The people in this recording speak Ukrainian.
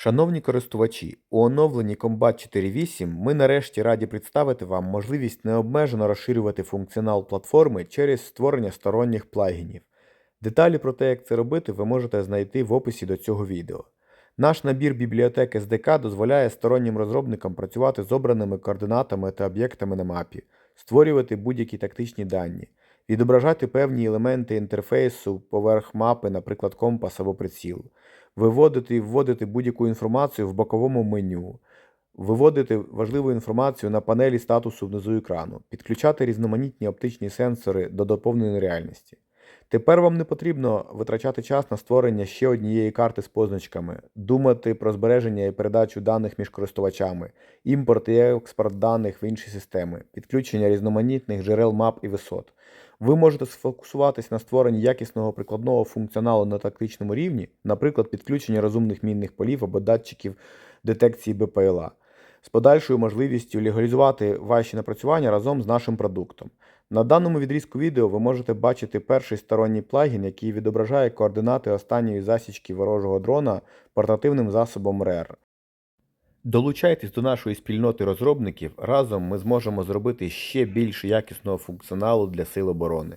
Шановні користувачі, у оновленні Combat 4.8 ми нарешті раді представити вам можливість необмежено розширювати функціонал платформи через створення сторонніх плагінів. Деталі про те, як це робити, ви можете знайти в описі до цього відео. Наш набір бібліотек SDK дозволяє стороннім розробникам працювати з обраними координатами та об'єктами на мапі, створювати будь-які тактичні дані, відображати певні елементи інтерфейсу поверх мапи, наприклад, компас або приціл, виводити і вводити будь-яку інформацію в боковому меню, виводити важливу інформацію на панелі статусу внизу екрану, підключати різноманітні оптичні сенсори до доповненої реальності. Тепер вам не потрібно витрачати час на створення ще однієї карти з позначками, думати про збереження і передачу даних між користувачами, імпорт і експорт даних в інші системи, підключення різноманітних джерел мап і висот. Ви можете сфокусуватись на створенні якісного прикладного функціоналу на тактичному рівні, наприклад, підключення розумних мінних полів або датчиків детекції БПЛА, з подальшою можливістю легалізувати ваші напрацювання разом з нашим продуктом. На даному відрізку відео ви можете бачити перший сторонній плагін, який відображає координати останньої засічки ворожого дрона портативним засобом RER. Долучайтесь до нашої спільноти розробників, разом ми зможемо зробити ще більше якісного функціоналу для сил оборони.